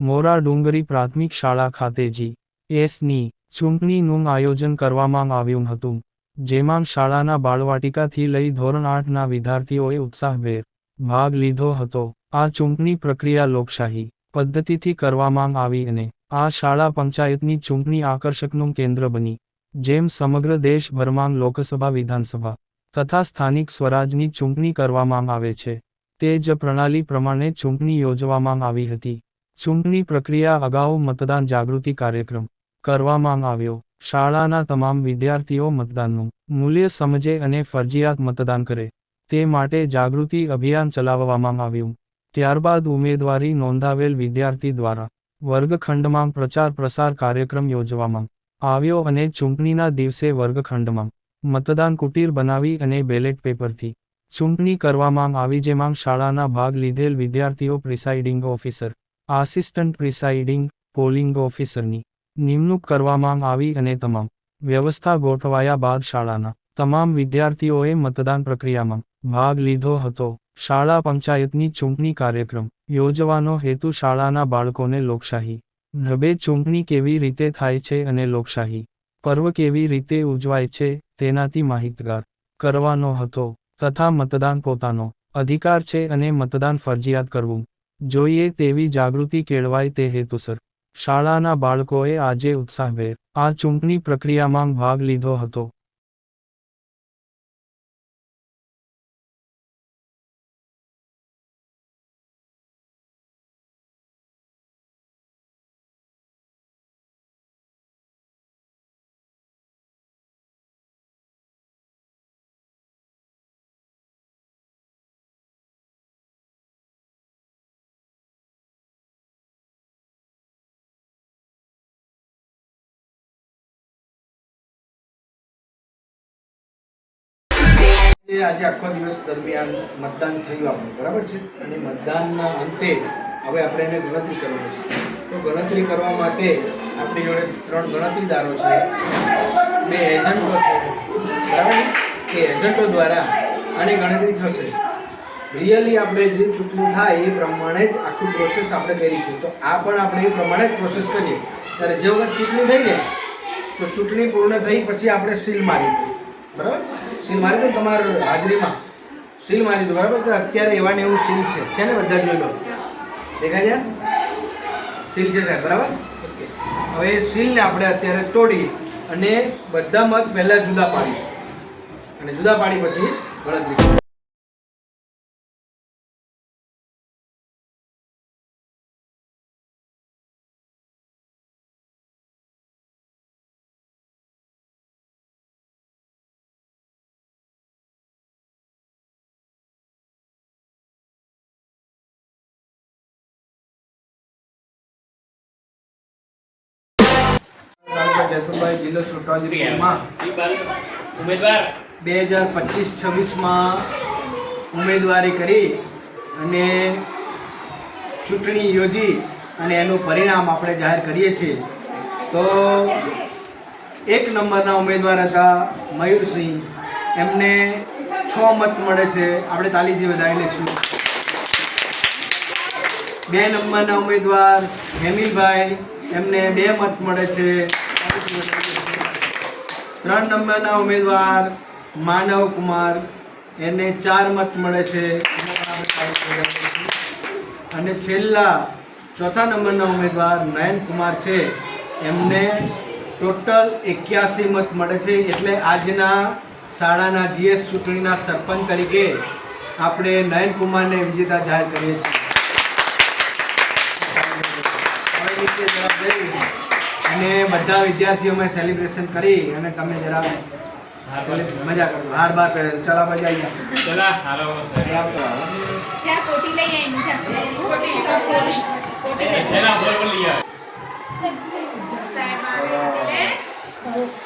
મોરા ડુંગરી પ્રાથમિક શાળા ખાતે જી. એસની ચૂંટણીનું આયોજન કરવામાં આવ્યું હતું, જેમાં શાળાના બાળવાટિકાથી લઈ ધોરણ આઠના વિદ્યાર્થીઓએ ઉત્સાહભેર ભાગ લીધો હતો. આ ચૂંટણી પ્રક્રિયા લોકશાહી પદ્ધતિથી કરવામાં આવી અને આ શાળા પંચાયતની ચૂંટણી આકર્ષકનું કેન્દ્ર બની, જેમ સમગ્ર દેશભરમાં લોકસભા, વિધાનસભા તથા સ્થાનિક સ્વરાજની ચૂંટણી કરવામાં આવે છે. તે જ પ્રણાલી પ્રમાણે ચૂંટણી યોજવામાં આવી હતી. ચૂંટણી પ્રક્રિયા અગાઉ મતદાન જાગૃતિ કાર્યક્રમ કરવામાં આવ્યો. શાળાના તમામ વિદ્યાર્થીઓ મતદાનનું મૂલ્ય સમજે અને ફરજિયાત મતદાન કરે. તે માટે જાગૃતિ અભિયાન ચલાવવામાં આવ્યું. ત્યારબાદ ઉમેદવારી નોંધાવેલ વિદ્યાર્થી દ્વારા વર્ગખંડમાં પ્રચાર પ્રસાર કાર્યક્રમ યોજવામાં આવ્યો અને ચૂંટણીના દિવસે વર્ગખંડમાં મતદાન કુટીર બનાવી અને બેલેટ પેપરથી ચૂંટણી કરવામાં આવી, જેમાં શાળાના ભાગ લીધેલ વિદ્યાર્થીઓ presiding officer assistant presiding polling ઓફિસરની નિમણૂક કરવામાં આવી અને તમામ વ્યવસ્થા ગોઠવાયા બાદ શાળાના તમામ વિદ્યાર્થીઓએ મતદાન પ્રક્રિયામાં ભાગ લીધો હતો. શાળા પંચાયતની ચૂંટણી કાર્યક્રમ યોજવાનો હેતુ શાળાના બાળકોને લોકશાહી ઢબે ચૂંટણી કેવી રીતે થાય છે અને લોકશાહી પર્વ કેવી રીતે ઉજવાય છે તેનાથી માહિતગાર કરવાનો હતો તથા મતદાન પોતાનો અધિકાર છે અને મતદાન ફરજિયાત કરવું જોઈએ તેવી જાગૃતિ કેળવાય તે હેતુસર. શાળાના બાળકોએ આજે ઉત્સાહભેર આ ચૂંટણી પ્રક્રિયામાં ભાગ લીધો હતો. એ આજે આખો દિવસ દરમિયાન મતદાન થયું આપણું, બરાબર છે? અને મતદાનના અંતે હવે આપણે એને ગણતરી કરવાની છે. તો ગણતરી કરવા માટે આપણી જોડે ત્રણ ગણતરીદારો છે. બે એજન્ટો છે. બરાબર કે એજન્ટો દ્વારા આની ગણતરી થશે. રિયલી આપણે જે ચૂંટણી થાય એ પ્રમાણે જ આખું પ્રોસેસ આપણે કરી છે. તો આ પણ આપણે એ પ્રમાણે જ પ્રોસેસ કરીએ. ત્યારે જે વખત ચૂંટણી થઈ ને, તો ચૂંટણી પૂર્ણ થઈ પછી આપણે સીલ મારી બરાબર? સીલ મારી દો તમારા હાજરીમાં. સીલ મારી દો, બરાબર? છે અત્યારે એવા ને એવું સીલ છે. છે ને બધા જોઈ લો. દેખાય છે? સીલ છે સાહેબ, બરાબર? હવે એ સીલને આપણે અત્યારે તોડી અને બધા મત પહેલાં જુદા પાડીશું. અને જુદા પાડી પછી ગણતરી જયપુરભાઈ જિલ્લો છોટાઉદેપુરમાં. ઉમેદવાર. બે હજાર પચીસ છવ્વીસમાં ઉમેદવારી કરી અને ચૂંટણી યોજી અને એનું પરિણામ આપણે જાહેર કરીએ છીએ. તો એક નંબરના ઉમેદવાર હતા મયુરસિંહ. એમને છ મત મળે છે. આપણે તાલીથી વધારી લઈશું. બે નંબરના ઉમેદવાર હેમીભાઈ એમને બે મત મળે છે. ત્રણ નંબરના ઉમેદવાર માનવ કુમાર. એને ચાર મત મળે છે. અને છેલ્લા ચોથા નંબરના ઉમેદવાર નયન કુમાર છે. એમને ટોટલ એક્યાસી મત મળે છે. એટલે આજના શાળાના જીએસ ચૂંટણીના સરપંચ તરીકે આપણે નયન કુમારને વિજેતા જાહેર કરીએ છીએ. અને બધા વિદ્યાર્થીઓમાં સેલિબ્રેશન કરી અને તમે જરા સેલિબ- મજા કરજો હાર બાર પહેરે ચલા મજા આવી ચલા હાલો આવતો આવો. ત્યાં કોટી લઈ આવીને જા. કોટી કોટી કોટી લઈ એના બોલ બોલ લઈ આવે સાહેબ આવે એટલે